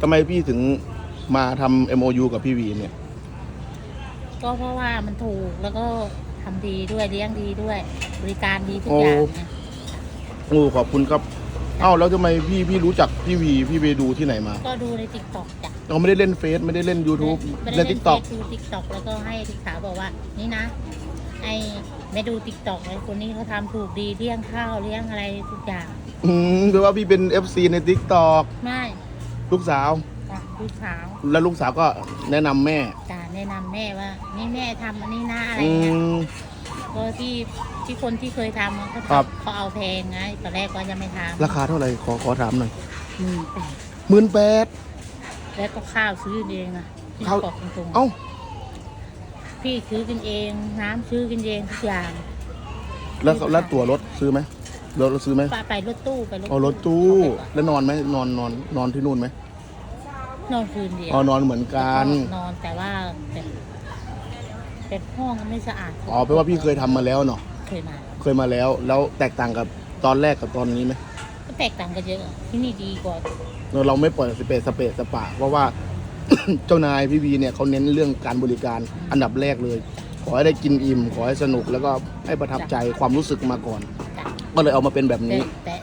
ทำไมพี่ถึงมาทำ MOU กับพี่วีเนี่ย ก็เพราะว่ามันถูกแล้วก็ทำดีด้วยเลี้ยงดีด้วย บริการดีทุกโอ้อย่างนะโอ้ขอบคุณครับ เอ้าแล้วทำไมพี่พี่รู้จักพี่วีพี่ไปดูที่ไหนมาก็ดูในติ๊กต็อกจ้ะเราไม่ได้เล่นเฟซไม่ได้เล่น YouTube ไม่ได้เล่นเล่ทินกเฟตอกซดูติ๊กต็อกแล้วก็ให้ทิกสาวบอกว่า นี่นะ ไอ้ไม่ดูติ๊กต็อกไอ้คนนี้เขาทำถูกดีเลี้ยงข้าวเลี้ยงอะไรทุกอย่าง อืมแปลว่าพี่เป็น FC ใน Tik t o k ไม่ ลูกสาว จ้ะลูกสาวแล้วลูกสาวก็แนะนำแม่ จ้ะแนะนำแม่ว่า นี่แม่ทำอันนี้นะอะไรอืเงี้ยม ก็ที่ที่คนที่เคยทำอะเขาครับทำเขาเอาแพงไงตอนแรกก็ยังไม่ทำราคาเท่าไหร่ขอขอถามหน่อยหมื่นแปดหมื่นแปด แล้วก็ข้าวซื้อเองอะพี่ข้าว บอกตรงเอ้าๆพี่ซื้อกินเอง น้ำซื้อกินเองทุกอย่างแล้วแล้วตั๋วรถซื้อไหม รถเราซื้อไหมไปไปรถตู้ไปรถเอารถตู้แล้วนอนไหมนอนนอนนอนที่นู่นไหมนอนคืนเดียวอ๋อนอนเหมือนกันนอนแต่ว่าแต่แต่ห้องไม่สะอาดอ๋อแปลว่าพี่เคยทำมาแล้วเนาะ เคยมา เคยมาแล้ว แล้วแตกต่างกับตอนแรกกับตอนนี้ไหมก็แตกต่างกันเยอะที่นี่ดีกว่าเราเราไม่ปล่อยสเปซสเปซสปะ เพราะว่า เจ้านายพี่วีเนี่ยเขาเน้นเรื่องการบริการอันดับแรกเลย ขอให้ได้กินอิ่ม ขอให้สนุกแล้วก็ให้ประทับใจความรู้สึกมาก่อนจ้ะ ก็เลยเอามาเป็นแบบนี้แต่